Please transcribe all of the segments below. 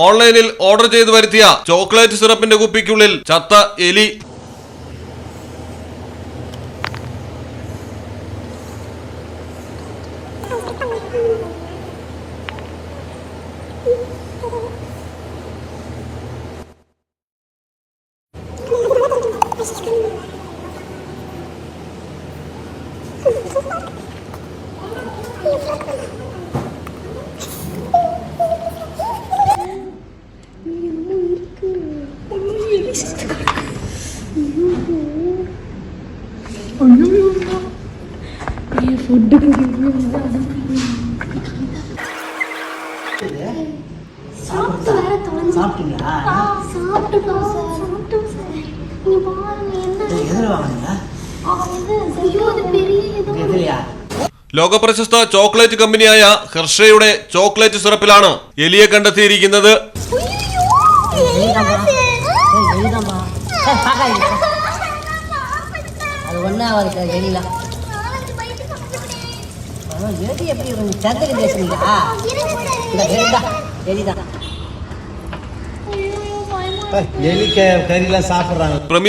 ഓൺലൈനിൽ ഓർഡർ ചെയ്ത് വരുത്തിയ ചോക്ലേറ്റ് സിറപ്പിന്റെ കുപ്പിക്കുള്ളിൽ ചത്ത എലി Thank you. வேற தொலைஞ்சு சாப்பிட்டீங்களா ஆ, சாப்பிட்டுட்டோம் சார் சாப்பிட்டோம் சார் நீ பாருங்க என்ன எதில் வாங்கினீங்க ஆ, இது ஐயோ அது பெரிய இது எதிலையா ലോകപ്രശസ്ത ചോക്ലേറ്റ് കമ്പനിയായ ഹെർഷയുടെ ചോക്ലേറ്റ് സിറപ്പിലാണ് എലിയെ കണ്ടെത്തിയിരിക്കുന്നത് அது ஒன்றா அவருக்கு எல்லாம்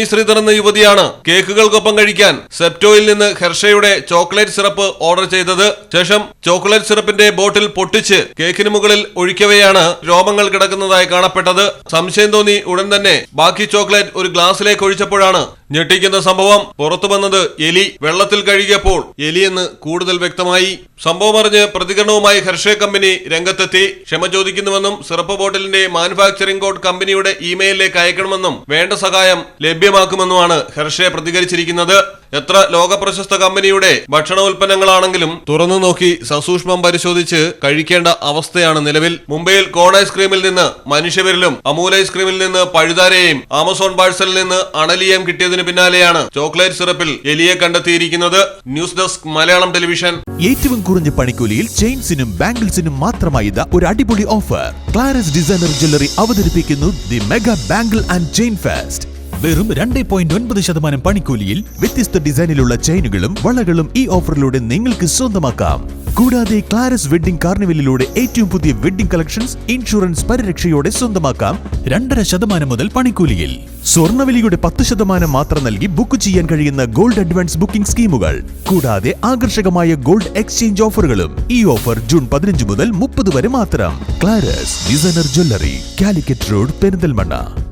ശ്രീധർ എന്ന യുവതിയാണ് കേക്കുകൾക്കൊപ്പം കഴിക്കാൻ സെപ്റ്റോയിൽ നിന്ന് ഹെർഷയുടെ ചോക്ലേറ്റ് സിറപ്പ് ഓർഡർ ചെയ്തത്. ശേഷം ചോക്ലേറ്റ് സിറപ്പിന്റെ ബോട്ടിൽ പൊട്ടിച്ച് കേക്കിന് മുകളിൽ ഒഴിക്കവെയാണ് രോമങ്ങൾ കിടക്കുന്നതായി കാണപ്പെട്ടത്. സംശയം തോന്നി ഉടൻ തന്നെ ബാക്കി ചോക്ലേറ്റ് ഒരു ഗ്ലാസ്സിലേക്ക് ഒഴിച്ചപ്പോഴാണ് ഞെട്ടിക്കുന്ന സംഭവം പുറത്തു വന്നത് എലി വെള്ളത്തിൽ കഴുകിയപ്പോൾ. എലിയെന്ന് കൂടുതൽ വ്യക്തമായി സംഭവം അറിഞ്ഞ് പ്രതികരണവുമായി ഹർഷേ കമ്പനി രംഗത്തെത്തി. ക്ഷമ ചോദിക്കുന്നുവെന്നും സിറപ്പ് ബോട്ടിലിന്റെ മാനുഫാക്ചറിംഗ് കോഡ് കമ്പനിയുടെ ഇമെയിലിലേക്ക് അയക്കണമെന്നും വേണ്ട സഹായം ലഭ്യമാക്കുമെന്നുമാണ് ഹർഷേ പ്രതികരിച്ചിരിക്കുന്നത്. എത്ര ലോകപ്രശസ്ത കമ്പനിയുടെ ഭക്ഷണ ഉൽപ്പന്നങ്ങളാണെങ്കിലും തുറന്നു നോക്കി സസൂക്ഷ്മം പരിശോധിച്ച് കഴിക്കേണ്ട അവസ്ഥയാണ് നിലവിൽ. മുംബൈയിൽ കോൺ ഐസ്ക്രീമിൽ നിന്ന് മനുഷ്യവരിലും അമൂൽ ഐസ്ക്രീമിൽ നിന്ന് പഴുതാരയെയും ആമസോൺ പാഴ്സലിൽ നിന്ന് അണലിയം കിട്ടിയതിനു പിന്നാലെയാണ് ചോക്ലേറ്റ് സിറപ്പിൽ എലിയെ കണ്ടെത്തിയിരിക്കുന്നത്. News desk Malayalam television. ഏറ്റവും കുറഞ്ഞ പണിക്കൂലിയിൽ ചെയിൻസിനും ബാംഗിൾസിനും മാത്രമായി ഒരു അടിപൊളി ഓഫർ. ക്ലാരസ് ഡിസൈനർ ജ്വല്ലറി അവതരിപ്പിക്കുന്നു the mega bangle and chain fest. വെറും രണ്ട് പോയിന്റ് ഒൻപത് ശതമാനം പണിക്കൂലിയിൽ വ്യത്യസ്ത ഡിസൈനിലുള്ള ചെയിനുകളും വളകളും ഈ ഓഫറിലൂടെ നിങ്ങൾക്ക് സ്വന്തമാക്കാം. കൂടാതെ ക്ലാരസ് വെഡിംഗ് കാർണിവലിലൂടെ ഏറ്റവും പുതിയ വെഡിംഗ് കളക്ഷൻസ് ഇൻഷുറൻസ് പരിരക്ഷയോടെ സ്വന്തമാക്കാം രണ്ടര ശതമാനം മുതൽ പണിക്കൂലിയിൽ. സ്വർണവിലിയുടെ പത്ത് ശതമാനം മാത്രം നൽകി ബുക്ക് ചെയ്യാൻ കഴിയുന്ന ഗോൾഡ് അഡ്വാൻസ് ബുക്കിംഗ് സ്കീമുകൾ കൂടാതെ ആകർഷകമായ ഗോൾഡ് എക്സ്ചേഞ്ച് ഓഫറുകളും ഈ ഓഫർ ജൂൺ പതിനഞ്ച് മുതൽ മുപ്പത് വരെ മാത്രം. Claras designer jewellery Calicut road Perinthalmanna.